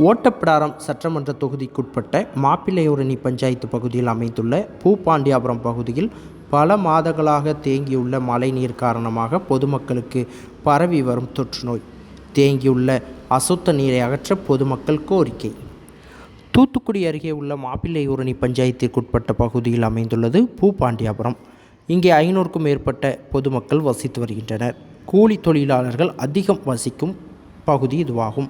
ஓட்டப்பிடாரம் சட்டமன்ற தொகுதிக்குட்பட்ட மாப்பிள்ளையூரணி பஞ்சாயத்து பகுதியில் அமைந்துள்ள பூபாண்டியாபுரம் பகுதியில் பல மாதங்களாக தேங்கியுள்ள மழைநீர் காரணமாக பொதுமக்களுக்கு பரவி வரும் தொற்றுநோய். தேங்கியுள்ள அசுத்த நீரை அகற்ற பொதுமக்கள் கோரிக்கை. தூத்துக்குடி அருகே உள்ள மாப்பிள்ளையூரணி பஞ்சாயத்திற்குட்பட்ட பகுதியில் அமைந்துள்ளது பூபாண்டியாபுரம். இங்கே ஐநூறுக்கும் மேற்பட்ட பொதுமக்கள் வசித்து வருகின்றனர். கூலி தொழிலாளர்கள் அதிகம் வசிக்கும் பகுதி இதுவாகும்.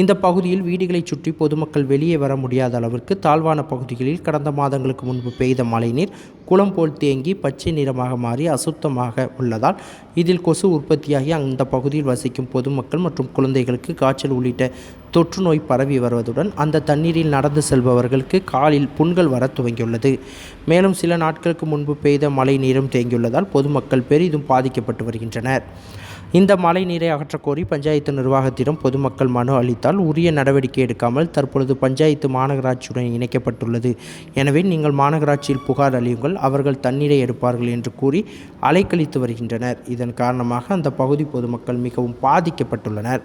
இந்த பகுதியில் வீடுகளைச் சுற்றி பொதுமக்கள் வெளியே வர முடியாத அளவிற்கு தாழ்வான பகுதிகளில் கடந்த மாதங்களுக்கு முன்பு பெய்த மழைநீர் குளம் போல் தேங்கி பச்சை நிறமாக மாறி அசுத்தமாக உள்ளதால் இதில் கொசு உற்பத்தியாகி அந்த பகுதியில் வசிக்கும் பொதுமக்கள் மற்றும் குழந்தைகளுக்கு காய்ச்சல் உள்ளிட்ட தொற்று நோய் பரவி வருவதுடன் அந்த தண்ணீரில் நடந்து செல்பவர்களுக்கு காலில் புண்கள் வர துவங்கியுள்ளது. மேலும் சில நாட்களுக்கு முன்பு பெய்த மழை நீரும் தேங்கியுள்ளதால் பொதுமக்கள் பெரிதும் பாதிக்கப்பட்டு வருகின்றனர். இந்த மழை நீரை அகற்றக்கோரி பஞ்சாயத்து நிர்வாகத்திடம் பொதுமக்கள் மனு அளித்தால் உரிய நடவடிக்கை எடுக்காமல் தற்பொழுது பஞ்சாயத்து மாநகராட்சியுடன் இணைக்கப்பட்டுள்ளது. எனவே நீங்கள் மாநகராட்சியில் புகார் அளியுங்கள் அவர்கள் தண்ணீரை எடுப்பார்கள் என்று கூறி அலைக்கழித்து வருகின்றனர். இதன் காரணமாக அந்த பகுதி பொதுமக்கள் மிகவும் பாதிக்கப்பட்டுள்ளனர்.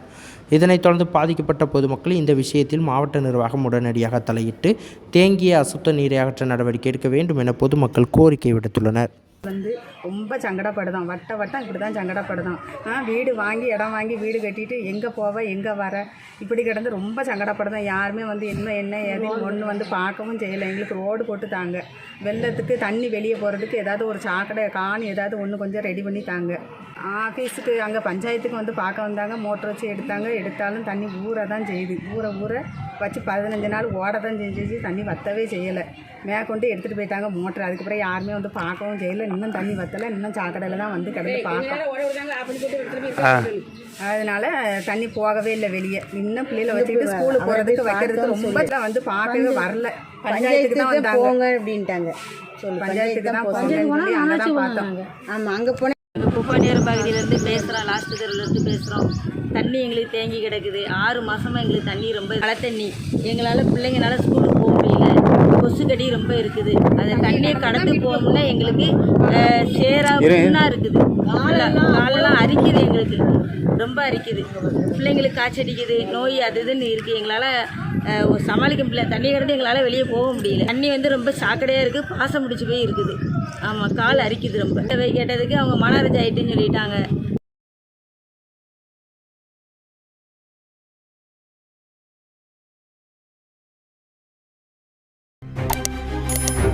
இதனைத் தொடர்ந்து பாதிக்கப்பட்ட பொதுமக்கள் இந்த விஷயத்தில் மாவட்ட நிர்வாகம் உடனடியாக தலையிட்டு தேங்கிய அசுத்த நீரை அகற்ற நடவடிக்கை எடுக்க வேண்டும் என பொதுமக்கள் கோரிக்கை விடுத்துள்ளனர். வந்து ரொம்ப சங்கடப்படுதான். வட்ட வட்டம் இப்படி தான் சங்கடப்படுதான். ஆ வீடு வாங்கி இடம் வாங்கி வீடு கட்டிட்டு எங்கே போவ எங்கே வர? இப்படி கிடந்து ரொம்ப சங்கடப்படுதான். யாருமே வந்து என்ன என்ன ஏது ஒன்று வந்து பார்க்கவும் செய்யலை. எங்களுக்கு ரோடு போட்டு தாங்க வெள்ளத்துக்கு தண்ணி வெளியே போகிறதுக்கு ஏதாவது ஒரு சாக்கடை காணி ஏதாவது ஒன்று கொஞ்சம் ரெடி பண்ணி தாங்க ஆஃபீஸுக்கு அங்கே பஞ்சாயத்துக்கு வந்து பார்க்க வந்தாங்க. மோட்டர் வச்சு எடுத்தாங்க. எடுத்தாலும் தண்ணி ஊற தான் செய்யுது. ஊற ஊற வச்சு பதினஞ்சு நாள் ஓட தான் செஞ்சிச்சு தண்ணி வற்றவே செய்யலை. மேற்கொண்டு எடுத்துகிட்டு போயிட்டாங்க மோட்டர். அதுக்கப்புறம் யாருமே வந்து பார்க்கவும் செய்யலை. இன்னும் தண்ணி வற்றலை இன்னும் சாக்கடையில் தான் வந்து கிடந்து பார்க்கணும் அதனால தண்ணி போகவே இல்லை வெளியே. இன்னும் பிள்ளைகளை வச்சுக்கிட்டு ஸ்கூலுக்கு போகிறதுக்கு வைக்கிறதுக்கு ரொம்ப தான் வந்து பார்க்கவே வரல. பஞ்சாயத்துக்கு தான் வந்தாங்க. போங்க அப்படின்ட்டாங்க. பஞ்சாயத்துக்கு தான் பார்த்தோம். ஆமாம் அங்கே போனால் குப்பாண்டியார் பகுதியிலேருந்து பேசுகிறோம் லாஸ்ட் தெருவிலேருந்து பேசுகிறோம் தண்ணி எங்களுக்கு தேங்கி கிடக்குது. ஆறு மாதமாக எங்களுக்கு தண்ணி ரொம்ப மழை தண்ணி எங்களால் பிள்ளைங்களால ஸ்கூலுக்கு கொசு கடி ரொம்ப இருக்குது. அந்த தண்ணியை கடந்து போகணும்னா எங்களுக்கு அஹ், சேரா புண்ணாக இருக்குது. காலெல்லாம் காலெல்லாம் அரிக்குது எங்களுக்கு. ரொம்ப அரிக்குது. பிள்ளைங்களுக்கு காய்ச்சல் அடிக்குது நோய் அது இதுன்னு இருக்குது எங்களால் சமாளிக்க முடியல. தண்ணி கடந்து எங்களால் வெளியே போக முடியல. தண்ணி வந்து ரொம்ப சாக்கடையாக இருக்குது பாசம் முடிச்சு போய் இருக்குது. ஆமாம் கால் அரிக்குது ரொம்ப. கேட்டதுக்கு அவங்க மனரஜ் ஆயிட்டுன்னு சொல்லிட்டாங்க.